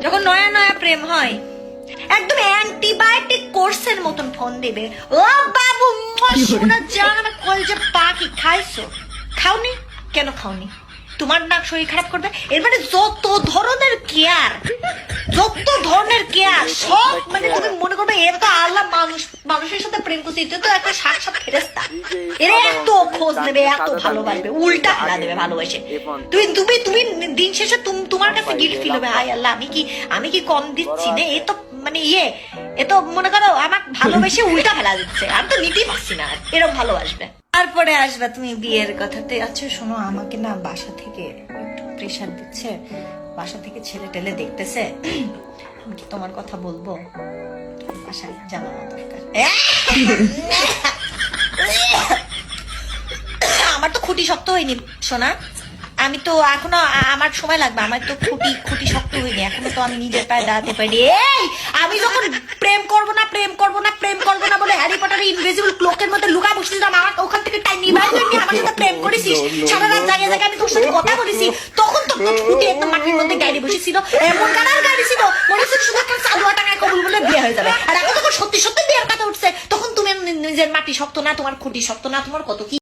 যখন নয়া নয়া প্রেম হয় একদম অ্যান্টিবায়োটিক কোর্সের মতন ফোন দিবে। ও বাবু শোনা সোনা জান আমার কলজে পাখি খাইছো? খাওনি? কেন খাওনি? তোমার নাক শরীর খারাপ করবে? এর মানে যত ধরনের কেয়ার যত ধরনের কেয়ার সব মানে তুমি মনে করবে এর তো আল্লাহ মানুষ। মানুষের সাথে প্রেম করছে এটা তো একটা সাক্ষাৎ ফেরেস্তা এর এত খোঁজ নেবে এত ভালোবাসবে উল্টা হারা দেবে ভালোবাসে। তুমি তুমি তুমি দিন শেষে তোমার কাছে গিল্ট ফিল হবে। হাই আল্লাহ আমি কি আমি কি কম দিচ্ছি না? এ তো মানে ইয়ে এ তো মনে করো আমাকে ভালোবেসে উল্টা ফেলা দিচ্ছে। আমি তো নিতেই পারছি না। এরকম ভালোবাসবে। তারপরে আসবে তুমি বিয়ের কথাতে আচ্ছা শোনো আমাকে না বাসা থেকে একটু প্রেশার দিচ্ছে। বাসা থেকে ছেলে টেলে দেখতেছে। আমি কি তোমার কথা বলব? বাসায় জানানো দরকার আমার তো খুঁটি শক্ত হয়নি সোনা। আমি তো এখনও আমার সময় লাগবে। আমার তো খুঁটি খুঁটি শক্ত হয়নি। এখনও তো আমি নিজের পায়ে দাঁড়াতে পারি এই আমি যখন প্রেম করব না প্রেম করব না প্রেম করব না বলে হ্যারি পটারের ইনভিজিবল ক্লোকের মধ্যে লুকা বসছিলাম আমার ওখান থেকে টাইম নিবাই জন্য আমার সাথে প্রেম করেছিস। সারা রাত জায়গায় জায়গায় আমি তোর সাথে কথা বলেছি। তখন তো তোর খুঁটি একদম মাটির মধ্যে গাড়ি বসেছিল। এমন কানার গাড়ি ছিল মনে হচ্ছে শুধু একটা চালুয়া টাকায় কবুল বলে বিয়ে হয়ে যাবে আর এখন যখন সত্যি সত্যি বিয়ের কথা উঠছে তখন তুমি নিজের মাটি শক্ত না তোমার খুঁটি শক্ত না তোমার কত কি